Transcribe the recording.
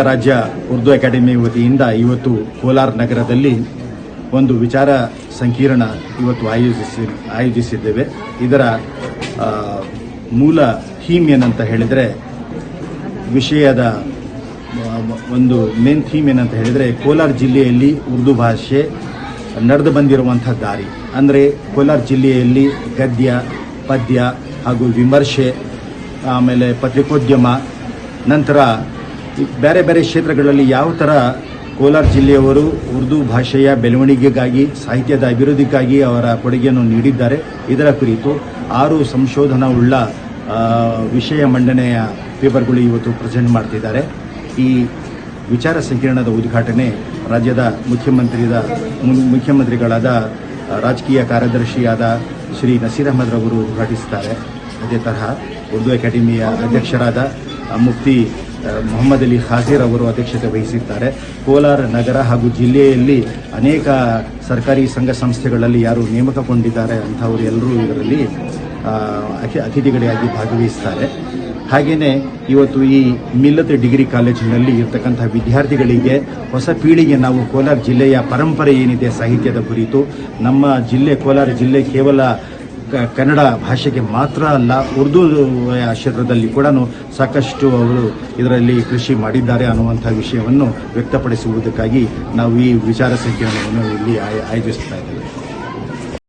ರಾಜ್ಯ ಉರ್ದು ಅಕಾಡೆಮಿ ವತಿಯಿಂದ ಇವತ್ತು ಕೋಲಾರ ನಗರದಲ್ಲಿ ಒಂದು ವಿಚಾರ ಸಂಕಿರಣ ಇವತ್ತು ಆಯೋಜಿಸಿ, ಆಯೋಜಿಸಿದ್ದೇವೆ. ಇದರ ಮೂಲ ಥೀಮ್ ಏನಂತ ಹೇಳಿದರೆ ವಿಷಯದ ಒಂದು ಮೇನ್ ಥೀಮ್ ಏನಂತ ಹೇಳಿದರೆ ಕೋಲಾರ ಜಿಲ್ಲೆಯಲ್ಲಿ ಉರ್ದು ಭಾಷೆ ನಡೆದು ಬಂದಿರುವಂಥ ದಾರಿ. ಅಂದರೆ ಕೋಲಾರ ಜಿಲ್ಲೆಯಲ್ಲಿ ಗದ್ಯ, ಪದ್ಯ ಹಾಗೂ ವಿಮರ್ಶೆ, ಆಮೇಲೆ ಪತ್ರಿಕೋದ್ಯಮ, ನಂತರ ಬೇರೆ ಬೇರೆ ಕ್ಷೇತ್ರಗಳಲ್ಲಿ ಯಾವ ಥರ ಕೋಲಾರ ಜಿಲ್ಲೆಯವರು ಉರ್ದು ಭಾಷೆಯ ಬೆಳವಣಿಗೆಗಾಗಿ, ಸಾಹಿತ್ಯದ ಅಭಿವೃದ್ಧಿಗಾಗಿ ಅವರ ಕೊಡುಗೆಯನ್ನು ನೀಡಿದ್ದಾರೆ. ಇದರ ಕುರಿತು ಆರು ಸಂಶೋಧನಾ ಉಳ್ಳ ವಿಷಯ ಮಂಡನೆಯ ಪೇಪರ್ಗಳು ಇವತ್ತು ಪ್ರೆಸೆಂಟ್ ಮಾಡ್ತಿದ್ದಾರೆ. ಈ ವಿಚಾರ ಸಂಕಿರಣದ ಉದ್ಘಾಟನೆ ರಾಜ್ಯದ ಮುಖ್ಯಮಂತ್ರಿದ ಮುಖ್ಯಮಂತ್ರಿಗಳಾದ ರಾಜಕೀಯ ಕಾರ್ಯದರ್ಶಿಯಾದ ಶ್ರೀ ನಸೀರ್ ಅಹಮದ್ ರವರು ಉದ್ಘಾಟಿಸುತ್ತಾರೆ ಅದೇ ತರಹ ಉರ್ದು ಅಕಾಡೆಮಿಯ ಅಧ್ಯಕ್ಷರಾದ ಮುಫ್ತಿ ಮೊಹಮ್ಮದ್ ಅಲಿ ಖಾಜಿರ್ ಅವರು ಅಧ್ಯಕ್ಷತೆ ವಹಿಸಿದ್ದಾರೆ. ಕೋಲಾರ ನಗರ ಹಾಗೂ ಜಿಲ್ಲೆಯಲ್ಲಿ ಅನೇಕ ಸರ್ಕಾರಿ ಸಂಘ ಸಂಸ್ಥೆಗಳಲ್ಲಿ ಯಾರು ನೇಮಕಗೊಂಡಿದ್ದಾರೆ ಅಂಥವರು ಎಲ್ಲರೂ ಇದರಲ್ಲಿ ಅತಿಥಿಗಳಾಗಿ ಭಾಗವಹಿಸ್ತಾರೆ. ಹಾಗೆಯೇ ಇವತ್ತು ಈ ಮಿಲ್ಲತ್ ಡಿಗ್ರಿ ಕಾಲೇಜಿನಲ್ಲಿ ಇರ್ತಕ್ಕಂಥ ವಿದ್ಯಾರ್ಥಿಗಳಿಗೆ ಹೊಸ ಪೀಳಿಗೆ ನಾವು ಕೋಲಾರ ಜಿಲ್ಲೆಯ ಪರಂಪರೆ ಏನಿದೆ, ಸಾಹಿತ್ಯದ ಕುರಿತು, ನಮ್ಮ ಜಿಲ್ಲೆ, ಕೋಲಾರ ಜಿಲ್ಲೆ ಕೇವಲ ಕನ್ನಡ ಭಾಷೆಗೆ ಮಾತ್ರ ಅಲ್ಲ, ಉರ್ದು ಕ್ಷೇತ್ರದಲ್ಲಿ ಕೂಡ ಸಾಕಷ್ಟು ಅವರು ಇದರಲ್ಲಿ ಕೃಷಿ ಮಾಡಿದ್ದಾರೆ ಅನ್ನುವಂಥ ವಿಷಯವನ್ನು ವ್ಯಕ್ತಪಡಿಸುವುದಕ್ಕಾಗಿ ನಾವು ಈ ವಿಚಾರ ಸಂಕಿರಣವನ್ನು ಇಲ್ಲಿ ಆಯ- ಆಯೋಜಿಸ್ತಾ ಇದ್ದೇವೆ.